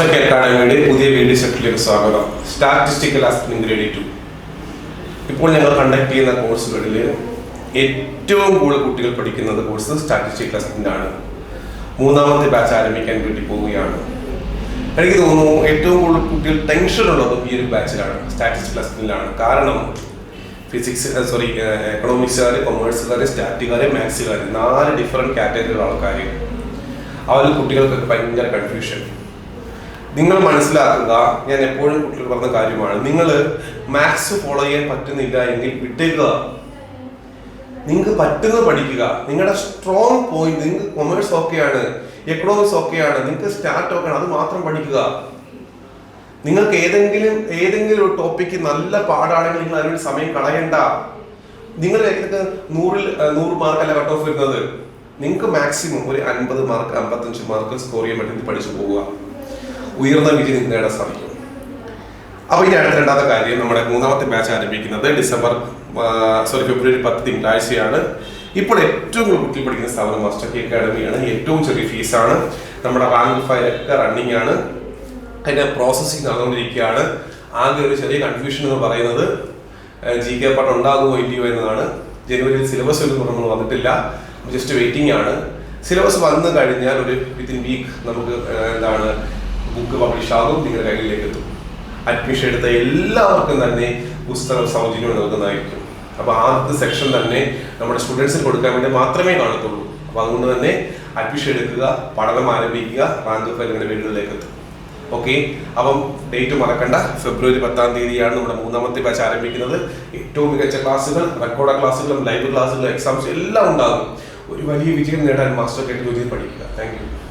Master അക്കാഡമിയുടെ പുതിയ video സെറ്റിലേക്ക് സ്വാഗതം. സ്റ്റാറ്റിസ്റ്റിക്കൽ അസിസ്റ്റന്റ് ഗ്രേഡ് ടു ഇപ്പോൾ ഞങ്ങൾ കണ്ടക്ട് ചെയ്യുന്ന കോഴ്സുകളിൽ ഏറ്റവും കൂടുതൽ കുട്ടികൾ പഠിക്കുന്നത് കോഴ്സ് സ്റ്റാറ്റിസ്റ്റിക്കൽ അസിസ്റ്റന്റ് ആണ്. മൂന്നാമത്തെ ബാച്ച് ആരംഭിക്കാൻ വേണ്ടി പോവുകയാണ്. എനിക്ക് തോന്നുന്നു ഏറ്റവും കൂടുതൽ കുട്ടികൾ ടെൻഷൻ ഉള്ളതും ഈ ഒരു ബാച്ചിലാണ് സ്റ്റാറ്റിസ്റ്റിക്കൽ അസിസ്റ്റന്റിലാണ് കാരണം ഫിസിക്സ് സോറി എക്കണോമിക്സുകാർ കൊമേഴ്സുകാർ സ്റ്റാറ്റുകാർ മാത്സുകാർ നാല് ഡിഫറെന്റ് കാറ്റഗറി ആൾക്കാർ അവരിൽ കുട്ടികൾക്കൊക്കെ ഭയങ്കര കൺഫ്യൂഷൻ നിങ്ങൾ മനസ്സിലാക്കുക ഞാൻ എപ്പോഴും കുട്ടികൾ പറഞ്ഞ കാര്യമാണ്. നിങ്ങൾ മാത്സ് ഫോളോ ചെയ്യാൻ പറ്റുന്നില്ല എങ്കിൽ വിട്ടേക്കുക. നിങ്ങൾക്ക് പറ്റുന്നത് പഠിക്കുക. നിങ്ങളുടെ സ്ട്രോങ് പോയിന്റ് നിങ്ങൾക്ക് കൊമേഴ്സ് ഓക്കെയാണ് എക്കണോമിക്സ് ഓക്കെയാണ് നിങ്ങൾക്ക് സ്റ്റാർട്ട് ഓക്കെയാണ് അത് മാത്രം പഠിക്കുക. നിങ്ങൾക്ക് ഏതെങ്കിലും ഏതെങ്കിലും ഒരു ടോപ്പിക്ക് നല്ല പാടാണെങ്കിൽ നിങ്ങൾ അതിനൊരു സമയം കളയണ്ട. നിങ്ങൾ നൂറിൽ നൂറ് മാർക്കല്ല കട്ട് ഓഫ് വരുന്നത്? നിങ്ങൾക്ക് മാക്സിമം ഒരു അൻപത് മാർക്ക് അമ്പത്തഞ്ച് മാർക്ക് സ്കോർ ചെയ്യാൻ പറ്റുന്ന പഠിച്ചു പോവുക. ഉയർന്ന വിജയം നേടാൻ സാധിക്കും. അപ്പോൾ ഇനി അടുത്ത രണ്ടാമത്തെ കാര്യം നമ്മുടെ മൂന്നാമത്തെ മാച്ച് ആരംഭിക്കുന്നത് ഡിസംബർ സോറി ഫെബ്രുവരി പത്ത് തിങ്കളാഴ്ചയാണ്. ഇപ്പോൾ ഏറ്റവും കൂടുതൽ കുട്ടി പഠിക്കുന്ന സ്ഥാപനം മാസ്റ്റർ കെ അക്കാഡമിയാണ് ഏറ്റവും ചെറിയ ഫീസാണ് നമ്മുടെ റാങ്ക് ഫയൽ ഒക്കെ റണ്ണിങ് ആണ്. അതിന്റെ പ്രോസസ്സിങ് നടന്നുകൊണ്ടിരിക്കുകയാണ്. ആകെ ഒരു ചെറിയ കൺഫ്യൂഷൻ എന്ന് പറയുന്നത് ജി കെ പാട്ട് ഉണ്ടാകുമോ ഇല്ലയോ എന്നതാണ്. ജനുവരിയിൽ സിലബസ് ഒന്നും നമ്മൾ വന്നിട്ടില്ല. ജസ്റ്റ് വെയിറ്റിംഗ് ആണ്. സിലബസ് വന്നു കഴിഞ്ഞാൽ ഒരു വിത്തിൻ വീക്ക് നമുക്ക് എന്താണ് ബുക്ക് പബ്ലിഷ് ആകും നിങ്ങളുടെ കയ്യിലേക്ക് എത്തും. അഡ്മിഷൻ എടുത്ത എല്ലാവർക്കും തന്നെ പുസ്തകം സൗജന്യം നൽകുന്നതായിരിക്കും. അപ്പോൾ ആദ്യത്തെ സെക്ഷൻ തന്നെ നമ്മുടെ സ്റ്റുഡൻസിന് കൊടുക്കാൻ വേണ്ടി മാത്രമേ കാണത്തുള്ളൂ. അപ്പോൾ അതുകൊണ്ട് തന്നെ അഡ്മിഷൻ എടുക്കുക പഠനം ആരംഭിക്കുക റാങ്ക് ഫയൽ നിങ്ങളുടെ വീടുകളിലേക്ക് എത്തും. ഓക്കെ അപ്പം ഡേറ്റ് മറക്കണ്ട. ഫെബ്രുവരി പത്താം തീയതിയാണ് നമ്മുടെ മൂന്നാമത്തെ ബാച്ച് ആരംഭിക്കുന്നത്. ഏറ്റവും മികച്ച ക്ലാസ്സുകൾ റെക്കോർഡ് ക്ലാസ്സുകളും ലൈവ് ക്ലാസ്സുകളും എക്സാംസും എല്ലാം ഉണ്ടാകും. ഒരു വലിയ വിജയം നേടാൻ മാസ്റ്റർ കേട്ട് പഠിക്കുക. താങ്ക്